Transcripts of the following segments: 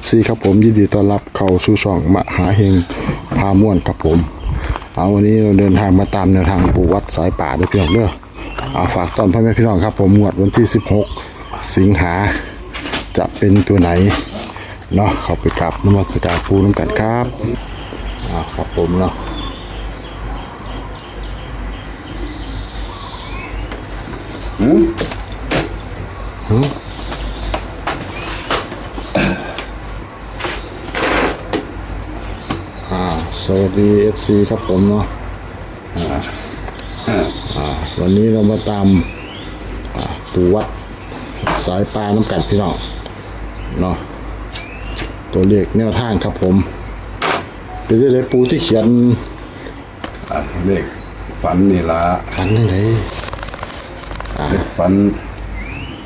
FC ครับผมยินดีต้อนรับเข้าสู่ช่องมหาเฮงพาม่วนครับผม เอาวันนี้เราเดินทางมาตามแนวทางปู่วัดสายป่าด้วยพี่น้องเด้อเอาฝากตอนพ่อแม่พี่น้องครับผมงวดวันที่ 16 สิงหาจะเป็นตัวไหนเนาะเข้าไปกราบนมัสการปูน้ำกันครับเอาครับผมเนาะอ่าสวัส ดี FC ครับผมเนาะอ่าอ่าวันนี้เรามาตามอ่าปู่วัดสายปลาน้ำกัดพี่น้องเนาะตัวเลขแนวทางครับผมเป็นได้ปูที่เขียนอะเลขฝันนี่ละฝันยังไงเลขฝัน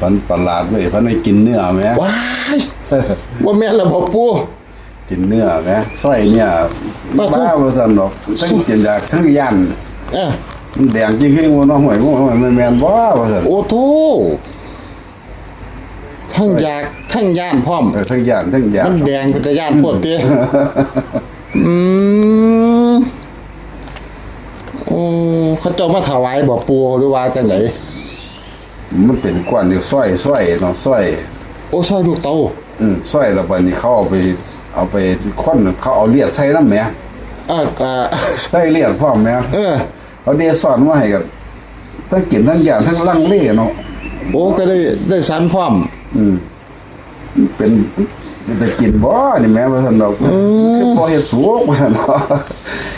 ฝันประหลาดเว้ยฝันได้กินเนื้อไหมว้ายว่าแม่นละบอกปู กินเนื้อไหมสร้อยเนี่ยบ้าบ้าบ่ทันหรอกทั้งกินยากทั้งยันเอ้อมันแดงจริงๆว่าน้องหวยว่าหวยมันแม่นบ่ว่าซั่นโอ้โถทั้งอยากทั้งย่านพร้อมเออทั้งยันทั้งยามันแดงเป็นตะย่านโพดเตี้ยอืมโอ้เขาเจ้ามาถวายบ่ปูหรือว่าจังไหนมันเป็นก้อนอยู่สร้อยสร้อยเนาะสร้อย โอ้ซอยลูกเตาอืมสร้อยแล้วบัดนี้เขาเอาไป เอาไปค้นเขาเอาเลียดใส่น้ำแหมอ่าอ่าใส่เลียดพร้อมแหมเออ เอาเดียสอนมาให้กับทั้งกินทั้งยานทั้งลังเลเนาะโอ้ก็ได้ได้สันพร้อม อืมเป็นจะกินบ่นี่แม่ว่าซั่นดอกคือพอเฮ็ดสุกว่าซั่นเนาะ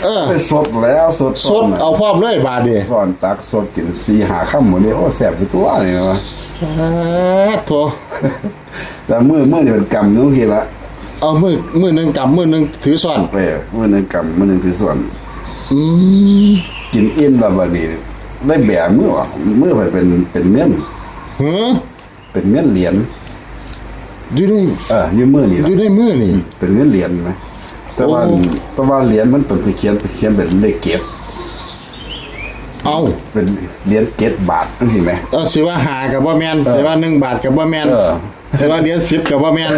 เออ ไปสดแล้วสดสดเอาพร้อมเลยบาดนี้สอนตักสดกิน4 5ค่ำหมดนี่โอ้แซ่บอยู่ตัวนี่วะอ่าโถแต่มื้อมื้อนี่เป็นกรรมอยู่ทีละ เอามือมือหนึงกำมือหนึงถือซ่อนเอ้มื้อหนึงกรรมมื้อหนึงคือส่วน อืมกินอิ่มแล้วบัดนี้ได้แบะมื้อออกมื้อไปเป็นเป็นเงินเฮ้อเป็นเงินเหรียญอยู่ในเอออยู่มื้อนี่อล่ะ ยู่ในมือนี่ เป็นเงินเหรียญไหม แต่ว่าโอ้ แต่ว่าเหรียญมันเป็นเขียนเขียนเป็นเลขเก็บ เอาเป็นเหรียญเก็บบาทนั่นสิไหม เออสิว่าหากับว่าแมนสิว่าหนึ่งบาทกับว่าแมนเออ สิว่าเหรียญสิบกับว่าแมน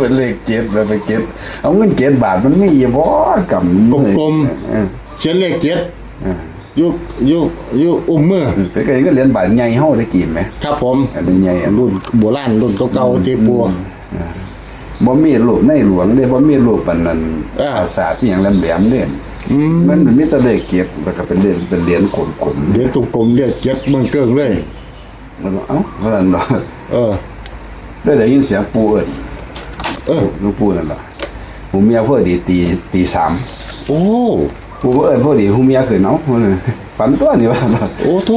เป็นเลขเก็บแล้วไปเก็บเอาเงินเก็บบาทมันมีอยู่บ่กับมือกลมเออๆเขียนเลขเจ็ดเอออยู่อยู่อยู่อุ้มมือแต่ก็ยังก็เหรียญบาทใหญ่เฮาได้กินไหมครับผม อันนี้ใหญ่อันรุ่รุ่นนโบราณรุ่นเก่าๆที่ปัว บ่มีรูปในหลวงเด้บ่มีรูปปานนั้นเออภาษาที่หยังแหลมๆเด้อืมมันมันมีแต่เลขเก็บแล้วก็เป็นเหรียญเป็นเหรียญกลมเหรียญกลมๆเรียกเจ็ดเมืองเกิ้งเลยๆแล้วก็เอ้าว่าซั่นดอก เออ ได้ได้ยินเสียงปู่เอิ้นเออหลูกปู่นั่นล่ะผู้เมียเพื่อดีตีตีสามโอ้ผู้บ่เอิ้นพอดีผู้เมียขึ้นเนาะฝันตัวนี่ว่าเนาะโอ้โถ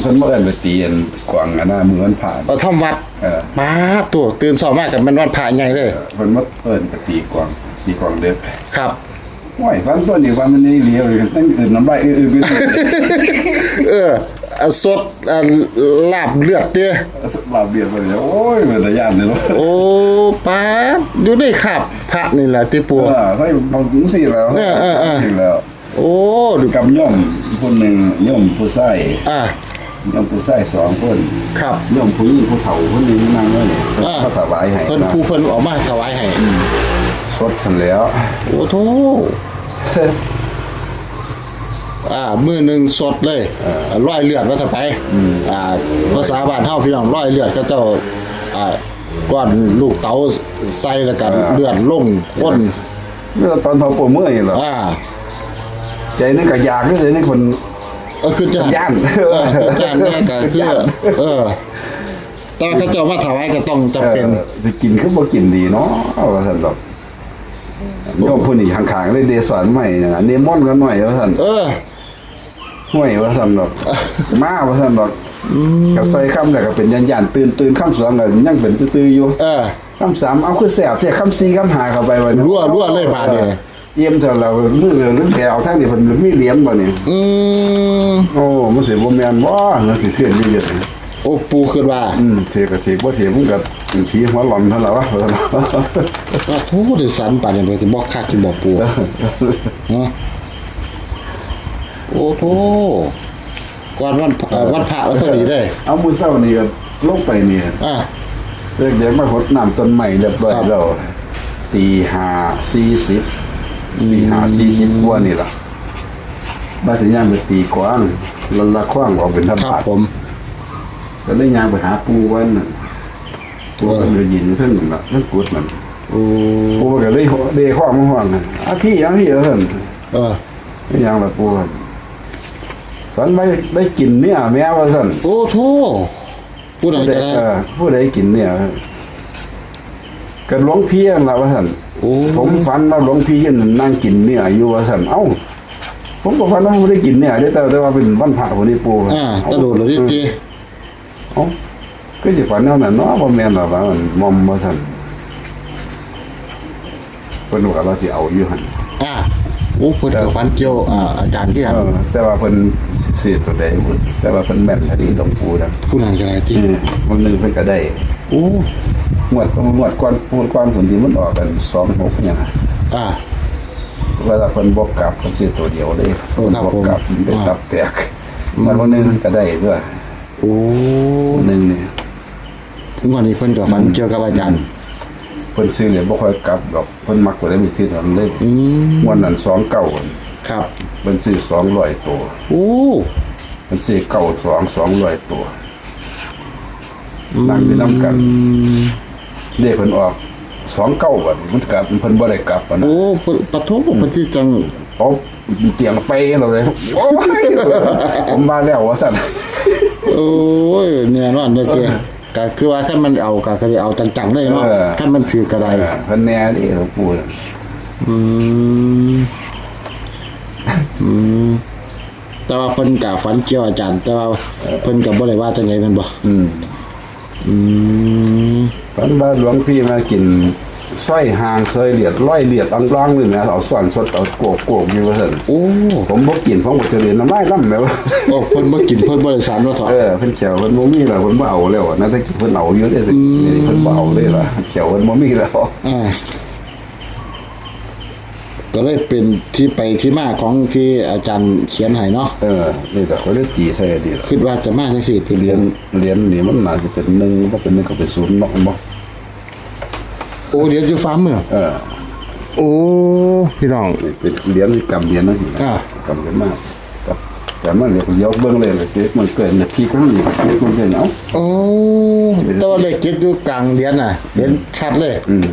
เพิ่นบ่เอิ้นไปตีอันกวางอันน่ะมือมันผ่านเอาทำวัดเออมาตัวตื่นสอบมากกับมันวันพระใหญ่เลยเพิ่นมาเอิ้นไปตีกวางตีกวางเด็ดครับโอ้ยฝันตัวนี้ว่ามันนี่เหลียวอยู่ตั้งอื่นน้ำลายอื้อๆไปสิเออเอาสดอ่าลาบเลือดเตี้ยลาบเบียดไปเลยโอ้ยมันตะย่านเลยเนาะโอ้ป้าดอยู่ในขับพระนี่แหละที่ปัวเออใส่บางถุงสิแล้วเออเออเออสิแล้วโอ้ดูกับย่อมคนหนึงย่อมผู้ชายอะ ย่อมผู้ชายสองคนครับย่อมผู้หญิงผู้เฒ่าคนหนึงนั่งไว้นี่อ่าเขาถวายให้เพิ่นนะผู้เพิ่นออกมาถวายให้สดสันแล้วโอ้โถ อ่ามือหนึ่งสดเลยร้อยเลือดว่าจะไปอ่าภาษาบ้านเฮาพี่น้องร้อยเลือดก็เจ้าอ่าก้อนลูกเต๋าใส่แล้วกันเลือดลงก้นเมื่อตอนเฒ่าปวดเมื่อยเหรออ่าใจนึกก็อยากด้วยเลยนี่คนเออคือจะย่านเออคือย่านแน่ก็คือเออแต่ว่าเขาเจ้ามาถวายก็ต้องจำเป็นออจะกินคือบ่กินดีเนาะว่าซั่นดอกโยมผู้นี้ข้างๆเลยเดสอนใหม่อย่างนั้นเนมอนต์กันหน่อยว่าซั่นเออ ห้วยว่าซั่นดอก มาว่าซั่นดอกก็ใส่คำแล้วก็เป็นยันๆตื่นตื่นคำสองก็ยังเป็นตื้อๆอยู่เออคำสามเอาคือแซ่บแท้คำสี่คำห้าเข้าไปว่ารั่วรั่วเลยบาดนี่เยี่ยมเท่าเรามือลึกแล้วทั้งนี้เพิ่นมีเหรียญบ่นี่อืมโอ้มันสิบ่แม่นบ่มันสิเทื่อนอยู่เยอะนี่โอ้ปูขึ้นว่าอืมเสียก็เสียบ่เสียมันก็ผีหัวหลอนเท่านั้นวะว่าโทษได้สันป่านนี้เพิ่นสิบอกคักสิบอกปูฮะ โอ้โธก่อนวันเอ่อวันพระแล้วพอดีเลยเอามื้อเช้านี่ก็ลงไปนี่อะเด็กๆมาหดน้ำต้นใหม่เรียบร้อยครับ แล้วตีห้าสี่สิบตีห้าสี่สิบกว่านี่ล่ะบ้านสิย่างไปตีกว้างละละคว้างออกเป็นธรรครัมาบผม ก็เลยย่างไปหาปูไวันน่ะปูก็เลยยินอยู่เท่านนล่ะเท่านกุดมันโอ้ปูก็ได้ได้ข้อมาห้องน่ะอะพี่อะพี่เออเท่านเออไม่ย่างละปูว่า สันไม่ได้กินเนี่ยแม่ว่าสั่นโอ้โทผู้ใดผู้ใดจะได้เออผู้ใดกินเนี่ยก็หลวงพี่นั่นล่ะว่าสั่นโอ้ผมฝันว่าหลวงพี่ยืนนั่งกินเนี่ยอยู่ว่าสั่นเอ้าผมก็ฝันว่าไม่ได้กินเนี่ยได้แต่แต่ว่าเป็นวันพระคนนี้ปูอ่าตะโดดเลยที่ตีเอ้าก็จะฝันเท่านั้นเนาะว่าแม่นหรอว่ามันมอมว่าสั่นเพิ่นว่าเราสิเอาอยู่หั่นอ่าโอ้เพิ่นก็ฟันเกี่ยวอ่าอาจารย์ที่หันเออแต่ว่าเพิ่น สิตัวใดพุ่นแต่ว่าเพิ่นแม่นคดีหลวงปู่นะผู้นั้นจะได้ที่อืมมันหนึงเพิ่นก็ได้โอ้งวดงวดก่อนปูนก่อนผลที่มันออกกัน26เนี่ยนะอ่า เวลาเพิ่นบ่กลับเพิ่นสิตัวเดียวเลยโอ้เพิ่นครับบ่ผมกลับมันได้อ่าตับแตกมันวันหนึงก็ได้ด้วยโอ้วันหนึงนี่ถึงวันนี้เพิ่นก็ฟันเกี่ยวกับอาจารย์ เพิ่นซื้อเหรียญบ่ค่อยกลับดอกเพิ่นมักตัวได้มีที่นั้นเลยอืมวันนั้น2เก้าครับ เพิ่นซื้อ200ตัว โอ้เพิ่นซื้อเก้าสอง200ตัวนั่งอยู่นํกันอืมเด้เพิ่นออก2เก้าบัดนี้มันกลับเพิ่นบ่ได้กลับอะนะโอ้เพิ่นปะโทเพิ่นที่จังเอาเตียงไปเราเลยโอ้ยผมมาแล้วว่าซั่นโอ้ยเนี่ยนอนเด้อเจ้ก็คือว่าคันมันเอาก็คือเอาจังๆเลยเนาะคันมันถือกระไดเออเพิ่นแน่ดิหลวงปู่น่ะอืม อืมแต่ว่าเพิ่นก็ฝันเกี่ยวอาจารย์ แต่ว่าเพิ่นก็บ่ได้ว่าจังไดแม่นบ่อืมอืมตอนว่าหลวงพี่มากินสร้อยหางเคยเหลียดร้อยเหลียดอังกลางนี่นะเอาส่วนสดเอาโกกโกกอยู่ว่าซั่นโอ้ผมบ่กินผมบ่จะเรียนน้ำลายล่ำแม่ว่าโอ้เพิ่นบ่กินเพิ่นบ่ได้สารว่าถอดเออเพิ่นเขียวเพิ่นบ่มีแล้วเพิ่นบ่เอาแล้วนะแต่กี้เพิ่นเอาอยู่เด้สินี่เพิ่นบ่เอาเลยล่ะเขียวเพิ่นบ่มีแล้วอ่า ก็เลยเป็นที่ไปที่มาของที่อาจารย์เขียนให้เนาะเออ นี่แต่เขาได้ตีใส่ดีล่ะคิดว่าจะมาจังซี่ที่เรีเรียยนนเรียนนี่มันน่าจะเป็นหนึ่งบ่เป็นหนึ่งก็เป็นศูนย์เนาะบ่โอ้เรียนอยู่ฟาร์มเมืองเออโอ้พี่น้องนี่เป็นเหรียญนี่กำเหรียญนั่นสิอ่ากำเหรียญมากกับแต่มันเรียกยกเบิ่งเลยเลยเด็กมันเกิดนาทีก็มันอยู่เด็กมันเกิดเอ้าโอ้แตัวาเลขเจ็ดอยู่กลางเหรียญน่ะเห็นชัดเลย อืม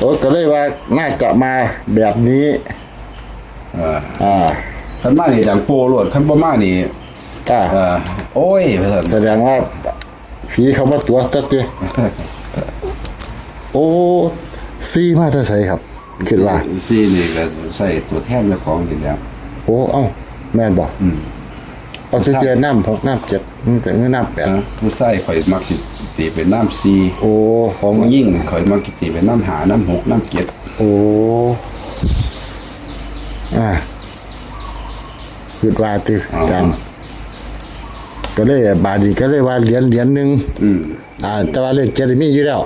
โอ้ก็เลยว่าน่าจะมาแบบนี้อ่าอ่าคันมานี่ดังโปโลดคันบ่มานี่อ่าเอ่าโอ้ยว่าซั่นแสดงว่าผีเขามาตัวตัดเตโอ้ซีมาเท่าใส่ครับ คิดว่า ซีนี่ก็ใส่ตัวแทนเจ้าของนี่แหล้ว โอ้ เอ้า แม่นบอก อืม เอาตัวเจอน้ำหกน้ำเจ็ดนี่แต่เงินน้ำแปดนะผู้ใส่ข่อยมักสิตีเป็นน้ำซีโอ้ของของยิ่งข่อยมักสิตีเป็นน้ำหาน้ำหกน้ำเจ็ดโอ้อ่าคิดว่าติจันก็เลยบาดนีก็เลยว่าเหรียญเหรียญหนึ่งอืมอ่า แต่ว่าเลขเจ็ดมีอยู่แล้ว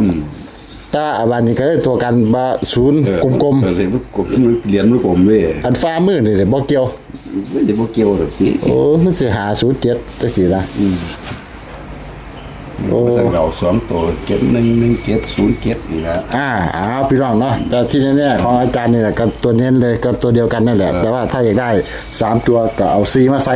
แต่ว่าบาดนี้ก็เลยตัวกันบาศูนย์เออกลมเออเลยมันกลมเหรียญมันกลมเว้ยๆอันฟ้ามือนี่เลยบ่เกี่ยวไม่ได้บ่เกี่ยวดอกสิโอ้มันสิหาศูนย์เจ็ดจังซี่นะโอ้สั่งเราสองตัวเจ็ดหนึ่งหนึ่งเจ็ดศูนย์เจ็ดนี่นะอ่าเอาพี่น้องเนาะแต่ที่แน่ๆของอาจารย์นี่แหละกับตัวเน้นเลยกับตัวเดียวกันนั่นแหละ แต่ว่าถ้าอยากได้สามตัวก็เอาซีมาใส่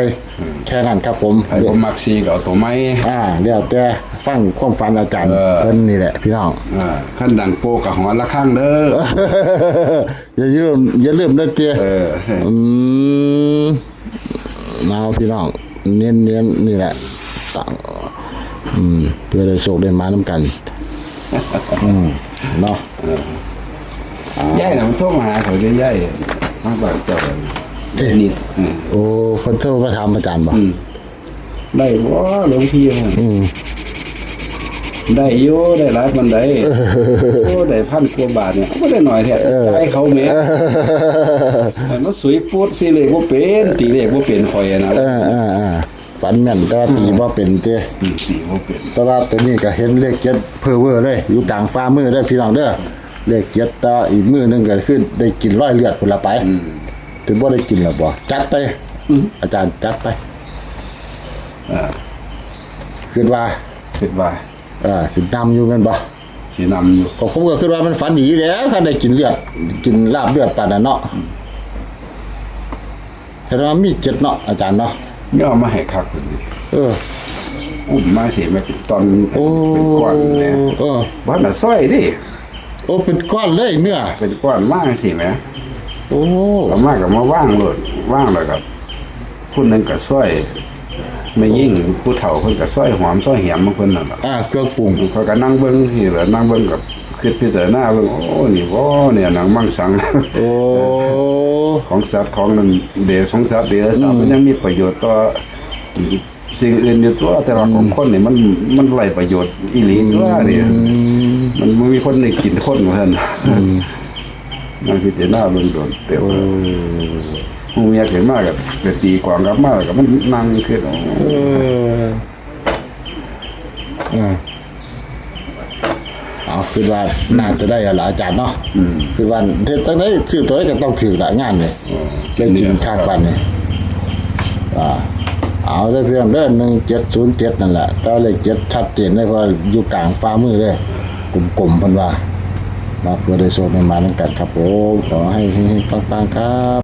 แค่นั้นครับผมไอ้ผมมักซีก็เอาตัวไม้อ่าเดี๋ยวแต่ ฟังความฝันอาจารย์เออ เพิ่นนี่แหละ พี่น้อง อ่าขั้นดังโปกับหอละข้างเด้อ อย่าลืมอย่าลืมเด้อเตี้ยเออ อืมเอาพี่น้อง เน้นเน้นๆนี่แหละต่างอืมเพื่อได้โชคได้มาน้ำกัน อืมเนาะย่ายน่ะมันโทรมาหาเขาจะย่ายมาบ้านเจ้าเลยนี่อืมโอ้คนโทรมาถามอาจารย์บ่อืมได้บ่หลวงพี่ว่าอืม ได้อยู่ได้หลายปานใดโอ้ได้พันกว่าบาทเนี่ยบ่ได้น้อยแท้ให้เขาแหม่แต่มันสวยปุ๊ดสิเลขบ่เป็นตีเลขบ่เป็นข่อยอะนะเออเออเออฝันแม่นแต่ว่าตีบ่เป็นเจ้อืมตีบ่เป็นแต่ว่าตัวนี้ก็เห็นเลขเจ็ดเพอเวอร์เลย อยู่กลางฟ้ามือเด้อพี่น้องเด้อเลขเจ็ดแต่ว่าอีกมือหนึงก็ขึ้นได้กินร้อยเลือดพุ่นละไปถึงบ่ได้กินแล้วบ่จัดไปอาจารย์จัดไปอ่าคิดว่าคิดว่าเอ่าสินำอยู่แม่นบ่สินำอยู่ก็ผมก็คิดว่ามันฝันดีอยู่แล้วคันได้กินเลือด กินลาบเลือดปานนั้นเนาะแต่ว่ามีเจ็ดเนาะอาจารย์เนาะย่อมาให้คักพุ่นนี่เออ อุ้มมาสิแม่เป็นตอนโอ้เป็นก้อนเลยเออบ้านน่ะซอยดิโอ้เป็นก้อนเลยเนื้อเป็นก้อนมากสิแหม่โอ้ก็มากก็มาว่างโลดว่างแล้วก็ผู้หนึงก็ซอย ไม่ยิ่งผู้เฒ่าเพิ่นก็ซอยหอมซอยแหมบางคนนั่นล่ะอ่าเครื่องปรุงเขาก็นั่งเบิ่งนี่แหละนั่งเบิ่งกับคิดพิจารณาเบิ่งโอ้นี่บ่เนี่ยหนังมังสัง โอ้ ของสัตว์ของนั้นเดชของสัตว์เดชสัตว์มันยังมีประโยชน์ต่อสิ่งอื่นอยู่ตัวแต่ว่าของคนนี่มันมันไร้ประโยชน์อีหลีตัวนี่มันบ่มีคนได้กินคนว่าซั่นนั่นพิจารณาเบิ่งโดนเต็ม หูเมียเกิดมาก็ก็ตีกวางกลับมาแล้วก็มันนั่งคิดโอ้เออเออเอาคือว่าน่าจะได้อะล่ะอาจารย์เนาะคือว่าเทศตั้งไหนชื่อตัวก็ต้องถือละงานเนี่ยเล่นจริงข้างปันเนี่ยอ่าเอาได้เพียงเด้อหนึ่งเจ็ดศูนย์เจ็ดนั่นแหละแตอนเลขเจ็ดชัดเจนเลยเพราะอยู่กลางฟ้ามือเลยกลมๆเพันว่ามาเพื่อได้โชคในมาตั้งกันครับผมขอให้ให้ปังๆครับ